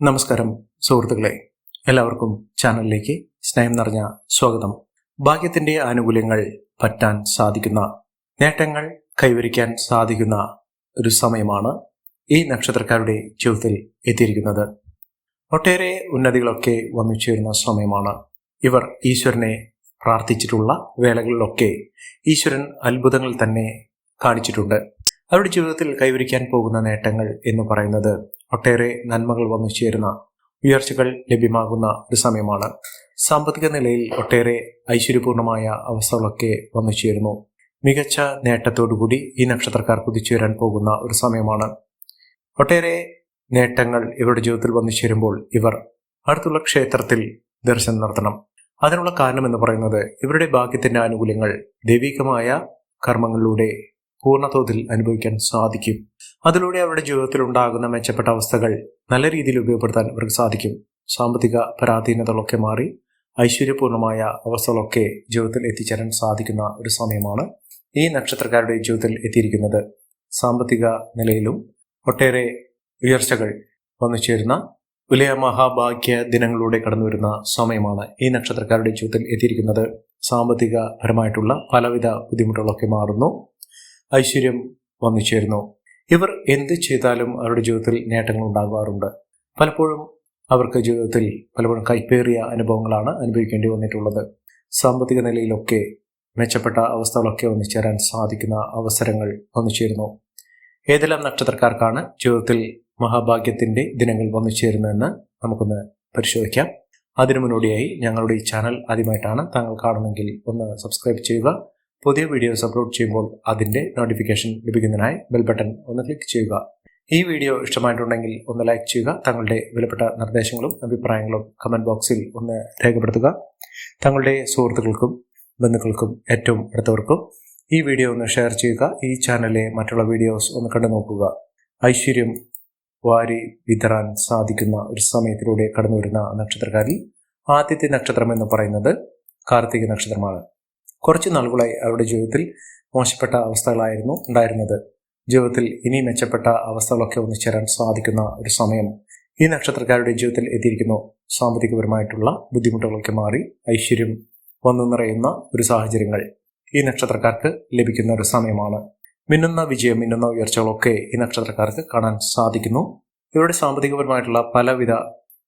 നമസ്കാരം സുഹൃത്തുക്കളെ. എല്ലാവർക്കും ചാനലിലേക്ക് സ്നേഹം നിറഞ്ഞ സ്വാഗതം. ഭാഗ്യത്തിന്റെ ആനുകൂല്യങ്ങൾ പറ്റാൻ സാധിക്കുന്ന നേട്ടങ്ങൾ കൈവരിക്കാൻ സാധിക്കുന്ന ഒരു സമയമാണ് ഈ നക്ഷത്രക്കാരുടെ ജീവിതത്തിൽ എത്തിയിരിക്കുന്നത്. ഒട്ടേറെ ഉന്നതികളൊക്കെ വന്നു ചേരുന്ന സമയമാണ്. ഇവർ ഈശ്വരനെ പ്രാർത്ഥിച്ചിട്ടുള്ള വേളകളിലൊക്കെ ഈശ്വരൻ അത്ഭുതങ്ങൾ തന്നെ കാണിച്ചിട്ടുണ്ട്. അവരുടെ ജീവിതത്തിൽ കൈവരിക്കാൻ പോകുന്ന നേട്ടങ്ങൾ എന്ന് പറയുന്നത് ഒട്ടേറെ നന്മകൾ വന്നു ചേരുന്ന ഉയർച്ചകൾ ലഭ്യമാകുന്ന ഒരു സമയമാണ്. സാമ്പത്തിക നിലയിൽ ഒട്ടേറെ ഐശ്വര്യപൂർണമായ അവസ്ഥകളൊക്കെ വന്നു ചേരുന്നു. മികച്ച നേട്ടത്തോടുകൂടി ഈ നക്ഷത്രക്കാർ കുതിച്ചുയരാൻ പോകുന്ന ഒരു സമയമാണ്. ഒട്ടേറെ നേട്ടങ്ങൾ ഇവരുടെ ജീവിതത്തിൽ വന്നു ചേരുമ്പോൾ ഇവർ അടുത്തുള്ള ക്ഷേത്രത്തിൽ ദർശനം നടത്തണം. അതിനുള്ള കാരണം എന്ന് പറയുന്നത് ഇവരുടെ ഭാഗ്യത്തിന്റെ ആനുകൂല്യങ്ങൾ ദൈവികമായ കർമ്മങ്ങളിലൂടെ പൂർണതോതിൽ അനുഭവിക്കാൻ സാധിക്കും. അതിലൂടെ അവരുടെ ജീവിതത്തിൽ ഉണ്ടാകുന്ന മെച്ചപ്പെട്ട അവസ്ഥകൾ നല്ല രീതിയിൽ ഉപയോഗപ്പെടുത്താൻ അവർക്ക് സാധിക്കും. സാമ്പത്തിക പരാധീനതകളൊക്കെ മാറി ഐശ്വര്യപൂർണമായ അവസ്ഥകളൊക്കെ ജീവിതത്തിൽ എത്തിച്ചേരാൻ സാധിക്കുന്ന ഒരു സമയമാണ് ഈ നക്ഷത്രക്കാരുടെ ജീവിതത്തിൽ എത്തിയിരിക്കുന്നത്. സാമ്പത്തിക നിലയിലും ഒട്ടേറെ ഉയർച്ചകൾ വന്നു ചേരുന്ന വലിയ മഹാഭാഗ്യ ദിനങ്ങളിലൂടെ കടന്നു വരുന്ന സമയമാണ് ഈ നക്ഷത്രക്കാരുടെ ജീവിതത്തിൽ എത്തിയിരിക്കുന്നത്. സാമ്പത്തിക പരമായിട്ടുള്ള പലവിധ ബുദ്ധിമുട്ടുകളൊക്കെ മാറുന്നു. ഐശ്വര്യം വന്നു ചേരുന്നു ഇവർ എന്ത് ചെയ്താലും അവരുടെ ജീവിതത്തിൽ നേട്ടങ്ങൾ ഉണ്ടാകാറുണ്ട്. പലപ്പോഴും അവർക്ക് ജീവിതത്തിൽ പലപ്പോഴും കൈപ്പേറിയ അനുഭവങ്ങളാണ് അനുഭവിക്കേണ്ടി വന്നിട്ടുള്ളത്. സാമ്പത്തിക നിലയിലൊക്കെ മെച്ചപ്പെട്ട അവസ്ഥകളൊക്കെ ഒന്നിച്ചേരാൻ സാധിക്കുന്ന അവസരങ്ങൾ വന്നു ചേരുന്നു ഏതെല്ലാം നക്ഷത്രക്കാർക്കാണ് ജീവിതത്തിൽ മഹാഭാഗ്യത്തിന്റെ ദിനങ്ങൾ വന്നു ചേരുന്നതെന്ന് നമുക്കൊന്ന് പരിശോധിക്കാം. അതിനു മുന്നോടിയായി ഞങ്ങളുടെ ഈ ചാനൽ ആദ്യമായിട്ടാണ് താങ്കൾ കാണുമെങ്കിൽ ഒന്ന് സബ്സ്ക്രൈബ് ചെയ്യുക. പുതിയ വീഡിയോസ് അപ്ലോഡ് ചെയ്യുമ്പോൾ അതിന്റെ നോട്ടിഫിക്കേഷൻ ലഭിക്കുന്നതിനായി ബെൽ ബട്ടൺ ഒന്ന് ക്ലിക്ക് ചെയ്യുക. ഈ വീഡിയോ ഇഷ്ടമായിട്ടുണ്ടെങ്കിൽ ഒന്ന് ലൈക്ക് ചെയ്യുക. തങ്ങളുടെ വിലപ്പെട്ട നിർദ്ദേശങ്ങളും അഭിപ്രായങ്ങളും കമന്റ് ബോക്സിൽ ഒന്ന് രേഖപ്പെടുത്തുക. തങ്ങളുടെ സുഹൃത്തുക്കൾക്കും ബന്ധുക്കൾക്കും ഏറ്റവും അടുത്തവർക്കും ഈ വീഡിയോ ഒന്ന് ഷെയർ ചെയ്യുക. ഈ ചാനലിലെ മറ്റുള്ള വീഡിയോസ് ഒന്ന് കണ്ടു നോക്കുക. ഐശ്വര്യം വാരി വിതറാൻ സാധിക്കുന്ന ഒരു സമയത്തിലൂടെ കടന്നു വരുന്ന നക്ഷത്രക്കാരിൽ ആദ്യത്തെ നക്ഷത്രം എന്ന് പറയുന്നത് കാർത്തിക നക്ഷത്രമാണ്. കുറച്ച് നാളുകളായി അവരുടെ ജീവിതത്തിൽ മോശപ്പെട്ട അവസ്ഥകളായിരുന്നു ഉണ്ടായിരുന്നത്. ജീവിതത്തിൽ ഇനി മെച്ചപ്പെട്ട അവസ്ഥകളൊക്കെ ഒന്നിച്ചേരാൻ സാധിക്കുന്ന ഒരു സമയം ഈ നക്ഷത്രക്കാരുടെ ജീവിതത്തിൽ എത്തിയിരിക്കുന്നു. സാമ്പത്തികപരമായിട്ടുള്ള ബുദ്ധിമുട്ടുകളൊക്കെ മാറി ഐശ്വര്യം വന്നു നിറയുന്ന ഒരു സാഹചര്യങ്ങൾ ഈ നക്ഷത്രക്കാർക്ക് ലഭിക്കുന്ന ഒരു സമയമാണ്. മിന്നുന്ന വിജയം മിന്നുന്ന ഉയർച്ചകളൊക്കെ ഈ നക്ഷത്രക്കാർക്ക് കാണാൻ സാധിക്കുന്നു. ഇവരുടെ സാമ്പത്തികപരമായിട്ടുള്ള പലവിധ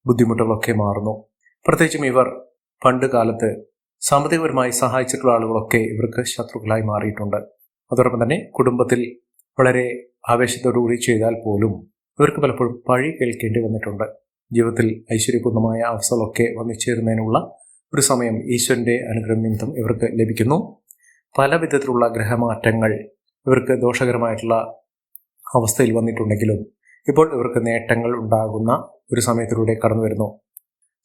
ബുദ്ധിമുട്ടുകളൊക്കെ മാറുന്നു. പ്രത്യേകിച്ചും ഇവർ പണ്ട് കാലത്ത് സാമ്പത്തികപരമായി സഹായിച്ചിട്ടുള്ള ആളുകളൊക്കെ ഇവർക്ക് ശത്രുക്കളായി മാറിയിട്ടുണ്ട്. അതോടൊപ്പം തന്നെ കുടുംബത്തിൽ വളരെ ആവേശത്തോടുകൂടി ചെയ്താൽ പോലും ഇവർക്ക് പലപ്പോഴും പഴി കേൾക്കേണ്ടി വന്നിട്ടുണ്ട്. ജീവിതത്തിൽ ഐശ്വര്യപൂർണമായ അവസ്ഥകളൊക്കെ വന്നിച്ചേരുന്നതിനുള്ള ഒരു സമയം ഈശ്വരന്റെ അനുഗ്രഹം നിമിത്തം ഇവർക്ക് ലഭിക്കുന്നു. പല വിധത്തിലുള്ള ഗ്രഹമാറ്റങ്ങൾ ഇവർക്ക് ദോഷകരമായിട്ടുള്ള അവസ്ഥയിൽ വന്നിട്ടുണ്ടെങ്കിലും ഇപ്പോൾ ഇവർക്ക് നേട്ടങ്ങൾ ഉണ്ടാകുന്ന ഒരു സമയത്തിലൂടെ കടന്നു വരുന്നു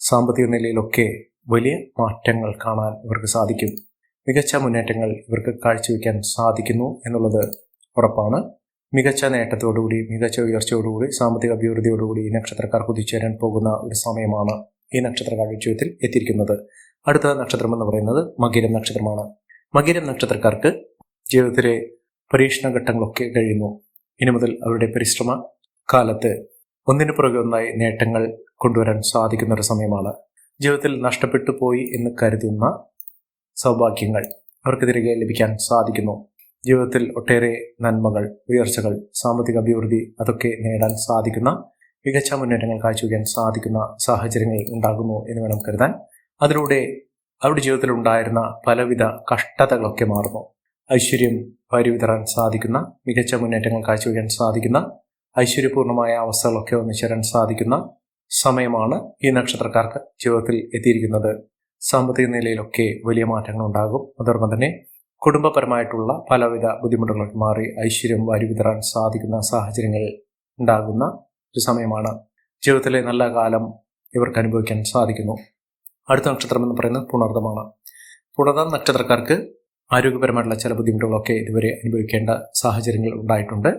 സാമ്പത്തിക നിലയിലൊക്കെ വലിയ മാറ്റങ്ങൾ കാണാൻ ഇവർക്ക് സാധിക്കും. മികച്ച മുന്നേറ്റങ്ങൾ ഇവർക്ക് കാഴ്ചവെക്കാൻ സാധിക്കുന്നു എന്നുള്ളത് ഉറപ്പാണ്. മികച്ച നേട്ടത്തോടുകൂടി മികച്ച ഉയർച്ചയോടുകൂടി സാമ്പത്തിക അഭിവൃദ്ധിയോടുകൂടി ഈ നക്ഷത്രക്കാർ കുതിച്ചേരാൻ പോകുന്ന ഒരു സമയമാണ് ഈ നക്ഷത്രക്കാർ വിജയത്തിൽ എത്തിയിരിക്കുന്നത്. അടുത്ത നക്ഷത്രം എന്ന് പറയുന്നത് മകിരം നക്ഷത്രമാണ്. മകിരം നക്ഷത്രക്കാർക്ക് ജീവിതത്തിലെ പരീക്ഷണ ഘട്ടങ്ങളൊക്കെ കഴിയുന്നു. ഇനി മുതൽ അവരുടെ പരിശ്രമ കാലത്ത് ഒന്നിനു പുറകെ ഒന്നായി നേട്ടങ്ങൾ കൊണ്ടുവരാൻ സാധിക്കുന്ന ഒരു സമയമാണ്. ജീവിതത്തിൽ നഷ്ടപ്പെട്ടു പോയി എന്ന് കരുതുന്ന സൗഭാഗ്യങ്ങൾ അവർക്ക് തിരികെ ലഭിക്കാൻ സാധിക്കുന്നു. ജീവിതത്തിൽ ഒട്ടേറെ നന്മകൾ ഉയർച്ചകൾ സാമ്പത്തിക അഭിവൃദ്ധി അതൊക്കെ നേടാൻ സാധിക്കുന്ന മികച്ച മുന്നേറ്റങ്ങൾ കാഴ്ചവെക്കാൻ സാധിക്കുന്ന സാഹചര്യങ്ങൾ ഉണ്ടാകുന്നു എന്ന് വേണം കരുതാൻ. അതിലൂടെ അവരുടെ ജീവിതത്തിൽ ഉണ്ടായിരുന്ന പലവിധ കഷ്ടതകളൊക്കെ മാറുന്നു. ഐശ്വര്യം പരിവിതറാൻ സാധിക്കുന്ന മികച്ച മുന്നേറ്റങ്ങൾ കാഴ്ചവെക്കാൻ സാധിക്കുന്ന ഐശ്വര്യപൂർണമായ അവസ്ഥകളൊക്കെ ഒന്നിച്ചേരാൻ സാധിക്കുന്ന സമയമാണ് ഈ നക്ഷത്രക്കാർക്ക് ജീവിതത്തിൽ എത്തിയിരിക്കുന്നത്. സാമ്പത്തിക നിലയിലൊക്കെ വലിയ മാറ്റങ്ങൾ ഉണ്ടാകും അതോടൊപ്പം തന്നെ കുടുംബപരമായിട്ടുള്ള പലവിധ ബുദ്ധിമുട്ടുകളൊക്കെ മാറി ഐശ്വര്യം വാരി വിതരാൻ സാധിക്കുന്ന സാഹചര്യങ്ങൾ ഉണ്ടാകുന്ന ഒരു സമയമാണ്. ജീവിതത്തിലെ നല്ല കാലം ഇവർക്ക് അനുഭവിക്കാൻ സാധിക്കുന്നു. അടുത്ത നക്ഷത്രം എന്ന് പറയുന്നത് പുണർദമാണ്. പുണർദം നക്ഷത്രക്കാർക്ക് ആരോഗ്യപരമായിട്ടുള്ള ചില ബുദ്ധിമുട്ടുകളൊക്കെ ഇതുവരെ അനുഭവിക്കേണ്ട സാഹചര്യങ്ങൾ ഉണ്ടായിട്ടുണ്ട്.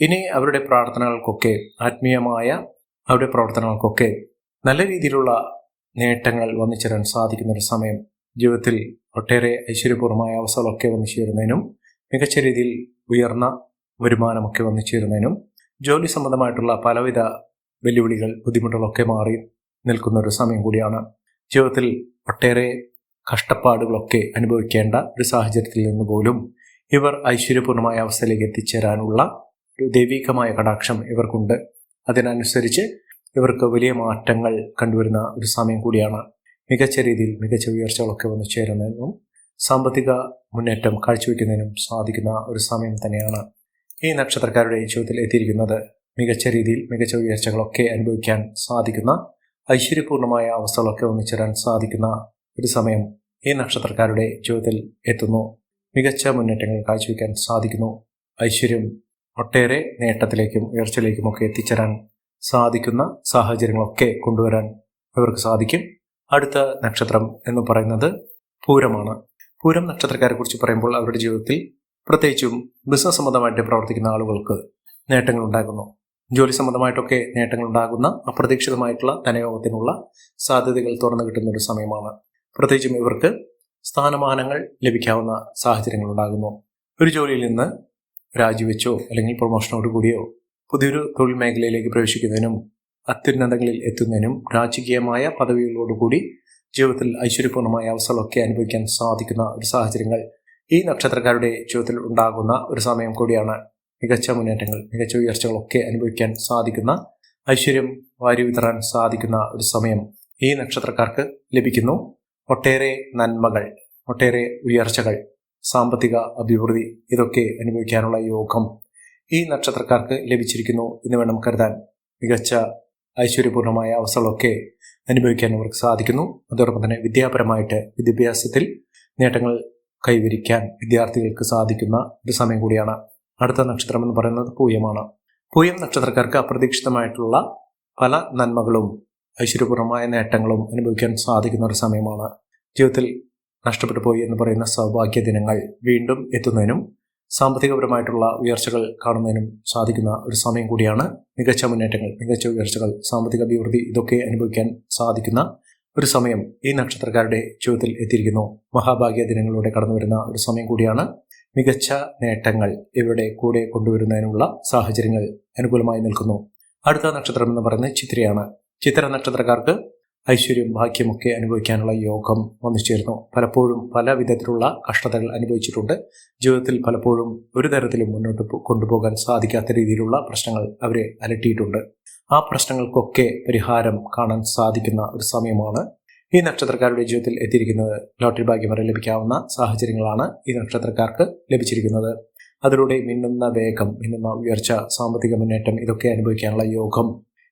ഇനി അവരുടെ പ്രാർത്ഥനകൾക്കൊക്കെ ആത്മീയമായ അവരുടെ പ്രവർത്തനങ്ങൾക്കൊക്കെ നല്ല രീതിയിലുള്ള നേട്ടങ്ങൾ വന്നു ചേരാൻ സാധിക്കുന്ന ഒരു സമയം ജീവിതത്തിൽ ഒട്ടേറെ ഐശ്വര്യപൂർവമായ അവസ്ഥകളൊക്കെ വന്നു ചേരുന്നതിനും മികച്ച രീതിയിൽ ഉയർന്ന വരുമാനമൊക്കെ വന്നു ചേരുന്നതിനും ജോലി സംബന്ധമായിട്ടുള്ള പലവിധ വെല്ലുവിളികൾ ബുദ്ധിമുട്ടുകളൊക്കെ മാറി നിൽക്കുന്ന ഒരു സമയം കൂടിയാണ് ജീവിതത്തിൽ ഒട്ടേറെ കഷ്ടപ്പാടുകളൊക്കെ അനുഭവിക്കേണ്ട ഒരു സാഹചര്യത്തിൽ നിന്ന് പോലും ഇവർ ഐശ്വര്യപൂർണമായ അവസ്ഥയിലേക്ക് എത്തിച്ചേരാനുള്ള ഒരു ദൈവികമായ കടാക്ഷം ഇവർക്കുണ്ട്. അതിനനുസരിച്ച് ഇവർക്ക് വലിയ മാറ്റങ്ങൾ കണ്ടുവരുന്ന ഒരു സമയം കൂടിയാണ്. മികച്ച രീതിയിൽ മികച്ച ഉയർച്ചകളൊക്കെ വന്നു ചേരുന്നതിനും സാമ്പത്തിക മുന്നേറ്റം കാഴ്ചവെക്കുന്നതിനും സാധിക്കുന്ന ഒരു സമയം തന്നെയാണ് ഈ നക്ഷത്രക്കാരുടെ ജീവിതത്തിൽ എത്തിയിരിക്കുന്നത്. മികച്ച രീതിയിൽ മികച്ച ഉയർച്ചകളൊക്കെ അനുഭവിക്കാൻ സാധിക്കുന്ന ഐശ്വര്യപൂർണമായ അവസ്ഥകളൊക്കെ ഒന്നിച്ചേരാൻ സാധിക്കുന്ന ഒരു സമയം ഈ നക്ഷത്രക്കാരുടെ ജീവിതത്തിൽ എത്തുന്നു. മികച്ച മുന്നേറ്റങ്ങൾ കാഴ്ചവെക്കാൻ സാധിക്കുന്നു. ഐശ്വര്യം ഒട്ടേറെ നേട്ടത്തിലേക്കും ഉയർച്ചയിലേക്കും ഒക്കെ എത്തിച്ചേരാൻ സാധിക്കുന്ന സാഹചര്യങ്ങളൊക്കെ കൊണ്ടുവരാൻ ഇവർക്ക് സാധിക്കും. അടുത്ത നക്ഷത്രം എന്ന് പറയുന്നത് പൂരമാണ്. പൂരം നക്ഷത്രക്കാരെ കുറിച്ച് പറയുമ്പോൾ അവരുടെ ജീവിതത്തിൽ പ്രത്യേകിച്ചും ബിസിനസ് സംബന്ധമായിട്ട് പ്രവർത്തിക്കുന്ന ആളുകൾക്ക് നേട്ടങ്ങൾ ഉണ്ടാകുന്നു. ജോലി സംബന്ധമായിട്ടൊക്കെ നേട്ടങ്ങൾ ഉണ്ടാകുന്ന അപ്രതീക്ഷിതമായിട്ടുള്ള ധനയോഗത്തിനുള്ള സാധ്യതകൾ തുറന്നു കിട്ടുന്ന ഒരു സമയമാണ്. പ്രത്യേകിച്ചും ഇവർക്ക് സ്ഥാനമാനങ്ങൾ ലഭിക്കാവുന്ന സാഹചര്യങ്ങൾ ഉണ്ടാകുന്നു. ഒരു ജോലിയിൽ നിന്ന് രാജിവെച്ചോ അല്ലെങ്കിൽ പ്രൊമോഷനോട് കൂടിയോ പുതിയൊരു തൊഴിൽ മേഖലയിലേക്ക് പ്രവേശിക്കുന്നതിനും അത്യുന്നതങ്ങളിൽ എത്തുന്നതിനും രാജകീയമായ പദവികളോടുകൂടി ജീവിതത്തിൽ ഐശ്വര്യപൂർണമായ അവസരമൊക്കെ അനുഭവിക്കാൻ സാധിക്കുന്ന ഒരു സാഹചര്യങ്ങൾ ഈ നക്ഷത്രക്കാരുടെ ജീവിതത്തിൽ ഉണ്ടാകുന്ന ഒരു സമയം കൂടിയാണ് മികച്ച മുന്നേറ്റങ്ങൾ മികച്ച ഉയർച്ചകളൊക്കെ അനുഭവിക്കാൻ സാധിക്കുന്ന ഐശ്വര്യം വാരി വിതറാൻ സാധിക്കുന്ന ഒരു സമയം ഈ നക്ഷത്രക്കാർക്ക് ലഭിക്കുന്നു. ഒട്ടേറെ നന്മകൾ ഒട്ടേറെ ഉയർച്ചകൾ സാമ്പത്തിക അഭിവൃദ്ധി ഇതൊക്കെ അനുഭവിക്കാനുള്ള യോഗം ഈ നക്ഷത്രക്കാർക്ക് ലഭിച്ചിരിക്കുന്നു എന്ന് വേണം കരുതാൻ. മികച്ച ഐശ്വര്യപൂർണമായ അവസ്ഥകളൊക്കെ അനുഭവിക്കാൻ അവർക്ക് സാധിക്കുന്നു. അതോടൊപ്പം തന്നെ വിദ്യാപരമായിട്ട് വിദ്യാഭ്യാസത്തിൽ നേട്ടങ്ങൾ കൈവരിക്കാൻ വിദ്യാർത്ഥികൾക്ക് സാധിക്കുന്ന ഒരു സമയം കൂടിയാണ് അടുത്ത നക്ഷത്രം എന്ന് പറയുന്നത് പൂയമാണ്. പൂയം നക്ഷത്രക്കാർക്ക് അപ്രതീക്ഷിതമായിട്ടുള്ള പല നന്മകളും ഐശ്വര്യപൂർണമായ നേട്ടങ്ങളും അനുഭവിക്കാൻ സാധിക്കുന്ന ഒരു സമയമാണ്. ജീവിതത്തിൽ നഷ്ടപ്പെട്ടു പോയി എന്ന് പറയുന്ന സൗഭാഗ്യ ദിനങ്ങൾ വീണ്ടും എത്തുന്നതിനും സാമ്പത്തികപരമായിട്ടുള്ള ഉയർച്ചകൾ കാണുന്നതിനും സാധിക്കുന്ന ഒരു സമയം കൂടിയാണ് മികച്ച മുന്നേറ്റങ്ങൾ മികച്ച ഉയർച്ചകൾ സാമ്പത്തിക അഭിവൃദ്ധി ഇതൊക്കെ അനുഭവിക്കാൻ സാധിക്കുന്ന ഒരു സമയം ഈ നക്ഷത്രക്കാരുടെ ജീവിതത്തിൽ എത്തിയിരിക്കുന്നു. മഹാഭാഗ്യ ദിനങ്ങളിലൂടെ കടന്നു വരുന്ന ഒരു സമയം കൂടിയാണ് മികച്ച നേട്ടങ്ങൾ ഇവരുടെ കൂടെ കൊണ്ടുവരുന്നതിനുള്ള സാഹചര്യങ്ങൾ അനുകൂലമായി നിൽക്കുന്നു. അടുത്ത നക്ഷത്രം എന്ന് പറയുന്നത് ചിത്രയാണ്. ചിത്ര നക്ഷത്രക്കാർക്ക് ഐശ്വര്യം ഭാഗ്യമൊക്കെ അനുഭവിക്കാനുള്ള യോഗം വന്നു ചേർന്നു. പലപ്പോഴും പല വിധത്തിലുള്ള കഷ്ടതകൾ അനുഭവിച്ചിട്ടുണ്ട്. ജീവിതത്തിൽ പലപ്പോഴും ഒരു തരത്തിലും മുന്നോട്ട് കൊണ്ടുപോകാൻ സാധിക്കാത്ത രീതിയിലുള്ള പ്രശ്നങ്ങൾ അവരെ അലട്ടിയിട്ടുണ്ട്. ആ പ്രശ്നങ്ങൾക്കൊക്കെ പരിഹാരം കാണാൻ സാധിക്കുന്ന ഒരു സമയമാണ് ഈ നക്ഷത്രക്കാരുടെ ജീവിതത്തിൽ എത്തിയിരിക്കുന്നത്. ലോട്ടറി ഭാഗ്യം വരെ ലഭിക്കാവുന്ന സാഹചര്യങ്ങളാണ് ഈ നക്ഷത്രക്കാർക്ക് ലഭിച്ചിരിക്കുന്നത്. അതിലൂടെ മിന്നുന്ന വേഗം മിന്നുന്ന ഉയർച്ച സാമ്പത്തിക മുന്നേറ്റം ഇതൊക്കെ അനുഭവിക്കാനുള്ള യോഗം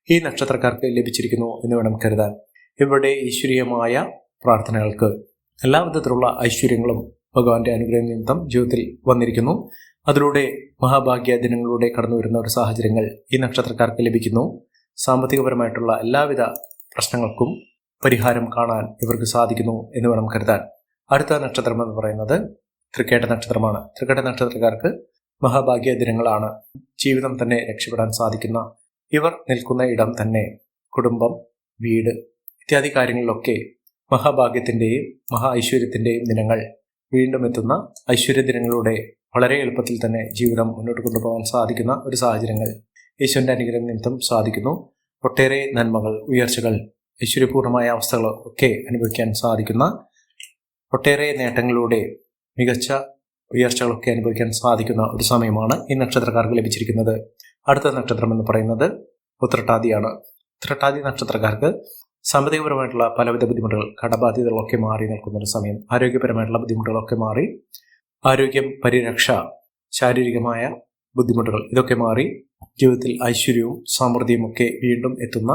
ഈ നക്ഷത്രക്കാർക്ക് ലഭിച്ചിരിക്കുന്നു എന്ന് വേണം കരുതാൻ. ഇവരുടെ ഈശ്വരീയമായ പ്രാർത്ഥനകൾക്ക് എല്ലാ വിധത്തിലുള്ള ഐശ്വര്യങ്ങളും ഭഗവാന്റെ അനുഗ്രഹ നിമിത്തം ജീവിതത്തിൽ വന്നിരിക്കുന്നു. അതിലൂടെ മഹാഭാഗ്യ ദിനങ്ങളിലൂടെ കടന്നു വരുന്ന ഒരു സാഹചര്യങ്ങൾ ഈ നക്ഷത്രക്കാർക്ക് ലഭിക്കുന്നു. സാമ്പത്തികപരമായിട്ടുള്ള എല്ലാവിധ പ്രശ്നങ്ങൾക്കും പരിഹാരം കാണാൻ ഇവർക്ക് സാധിക്കുന്നു എന്ന് വേണം കരുതാൻ. അടുത്ത നക്ഷത്രം എന്ന് പറയുന്നത് തൃക്കേട്ട നക്ഷത്രമാണ്. തൃക്കേട്ട നക്ഷത്രക്കാർക്ക് മഹാഭാഗ്യ ദിനങ്ങളാണ്. ജീവിതം തന്നെ രക്ഷപ്പെടാൻ സാധിക്കുന്ന ഇവർ നിൽക്കുന്ന ഇടം തന്നെ കുടുംബം വീട് ഇത്യാദി കാര്യങ്ങളിലൊക്കെ മഹാഭാഗ്യത്തിന്റെയും മഹാ ഐശ്വര്യത്തിന്റെയും ദിനങ്ങൾ വീണ്ടും എത്തുന്ന ഐശ്വര്യ ദിനങ്ങളുടെ വളരെ എളുപ്പത്തിൽ തന്നെ ജീവിതം മുന്നോട്ട് കൊണ്ടുപോകാൻ സാധിക്കുന്ന ഒരു സാഹചര്യങ്ങൾ ഈശ്വരന്റെ അനുഗ്രഹം നിമിത്തം സാധിക്കുന്നു. ഒട്ടേറെ നന്മകൾ ഉയർച്ചകൾ ഐശ്വര്യപൂർണമായ അവസ്ഥകൾ ഒക്കെ അനുഭവിക്കാൻ സാധിക്കുന്ന ഒട്ടേറെ നേട്ടങ്ങളിലൂടെ മികച്ച ഉയർച്ചകളൊക്കെ അനുഭവിക്കാൻ സാധിക്കുന്ന ഒരു സമയമാണ് ഈ നക്ഷത്രക്കാർക്ക് ലഭിച്ചിരിക്കുന്നത്. അടുത്ത നക്ഷത്രം എന്ന് പറയുന്നത് ഉത്രട്ടാദിയാണ് ഉത്രട്ടാദി നക്ഷത്രക്കാർക്ക് സാമ്പത്തികപരമായിട്ടുള്ള പലവിധ ബുദ്ധിമുട്ടുകൾ കടബാധ്യതകളൊക്കെ മാറി നിൽക്കുന്ന ഒരു സമയം ആരോഗ്യപരമായിട്ടുള്ള ബുദ്ധിമുട്ടുകളൊക്കെ മാറി ആരോഗ്യം പരിരക്ഷ ശാരീരികമായ ബുദ്ധിമുട്ടുകൾ ഇതൊക്കെ മാറി ജീവിതത്തിൽ ഐശ്വര്യവും സമൃദ്ധിയും ഒക്കെ വീണ്ടും എത്തുന്ന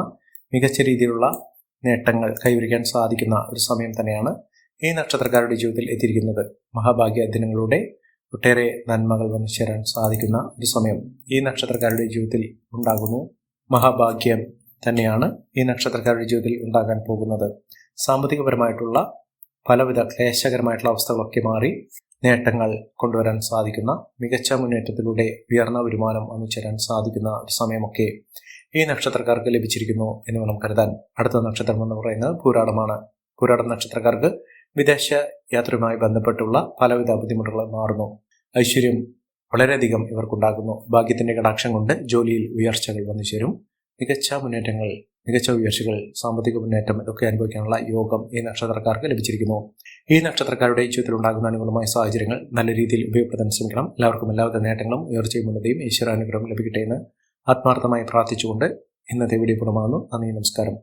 മികച്ച രീതിയിലുള്ള നേട്ടങ്ങൾ കൈവരിക്കാൻ സാധിക്കുന്ന ഒരു സമയം തന്നെയാണ് ഈ നക്ഷത്രക്കാരുടെ ജീവിതത്തിൽ എത്തിയിരിക്കുന്നത്. മഹാഭാഗ്യ ദിനങ്ങളുടെ ഒട്ടേറെ നന്മകൾ വന്നു ചേരാൻ സാധിക്കുന്ന ഒരു സമയം ഈ നക്ഷത്രക്കാരുടെ ജീവിതത്തിൽ ഉണ്ടാകുന്നു. മഹാഭാഗ്യം തന്നെയാണ് ഈ നക്ഷത്രക്കാരുടെ ജീവിതത്തിൽ ഉണ്ടാകാൻ പോകുന്നത്. സാമ്പത്തികപരമായിട്ടുള്ള പലവിധ ക്ലേശകരമായിട്ടുള്ള അവസ്ഥകളൊക്കെ മാറി നേട്ടങ്ങൾ കൊണ്ടുവരാൻ സാധിക്കുന്ന മികച്ച മുന്നേറ്റത്തിലൂടെ ഉയർന്ന വരുമാനം വന്നു ചേരാൻ സാധിക്കുന്ന ഒരു സമയമൊക്കെ ഈ നക്ഷത്രക്കാർക്ക് ലഭിച്ചിരിക്കുന്നു എന്ന് വേണം കരുതാൻ. അടുത്ത നക്ഷത്രം എന്ന് പറയുന്നത് പൂരാടമാണ്. പൂരാടം നക്ഷത്രക്കാർക്ക് വിദേശ യാത്രയുമായി ബന്ധപ്പെട്ടുള്ള പലവിധ ബുദ്ധിമുട്ടുകൾ മാറുന്നു. ഐശ്വര്യം വളരെയധികം ഇവർക്കുണ്ടാകുന്നു. ഭാഗ്യത്തിന്റെ കടാക്ഷം കൊണ്ട് ജോലിയിൽ ഉയർച്ചകൾ വന്നു ചേരും മികച്ച മുന്നേറ്റങ്ങൾ മികച്ച ഉയർച്ചകൾ സാമ്പത്തിക മുന്നേറ്റം ഇതൊക്കെ അനുഭവിക്കാനുള്ള യോഗം ഈ നക്ഷത്രക്കാർക്ക് ലഭിച്ചിരിക്കുന്നു. ഈ നക്ഷത്രക്കാരുടെ ജീവിതത്തിൽ ഉണ്ടാകുന്ന അനുകൂലമായ സാഹചര്യങ്ങൾ നല്ല രീതിയിൽ ഉപയോഗപ്പെടുത്താൻ ശ്രമിക്കണം. എല്ലാവർക്കും എല്ലാവിധ നേട്ടങ്ങളും ഉയർച്ചയും ഉന്നതിയും ഈശ്വരാനുഗ്രഹം ലഭിക്കട്ടെ എന്ന് ആത്മാർത്ഥമായി പ്രാർത്ഥിച്ചുകൊണ്ട് ഇന്നത്തെ വീഡിയോ പൂർണമാകുന്നു. നന്ദി നമസ്കാരം.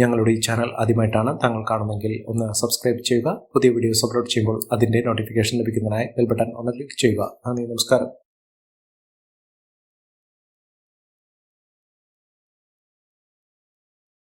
ഞങ്ങളുടെ ഈ ചാനൽ ആദ്യമായിട്ടാണ് താങ്കൾ കാണുമെങ്കിൽ ഒന്ന് സബ്സ്ക്രൈബ് ചെയ്യുക. പുതിയ വീഡിയോസ് അപ്ലോഡ് ചെയ്യുമ്പോൾ അതിന്റെ നോട്ടിഫിക്കേഷൻ ലഭിക്കുന്നതിനായി ബെൽ ബട്ടൺ ഒന്ന് ക്ലിക്ക് ചെയ്യുക. നന്ദി നമസ്കാരം.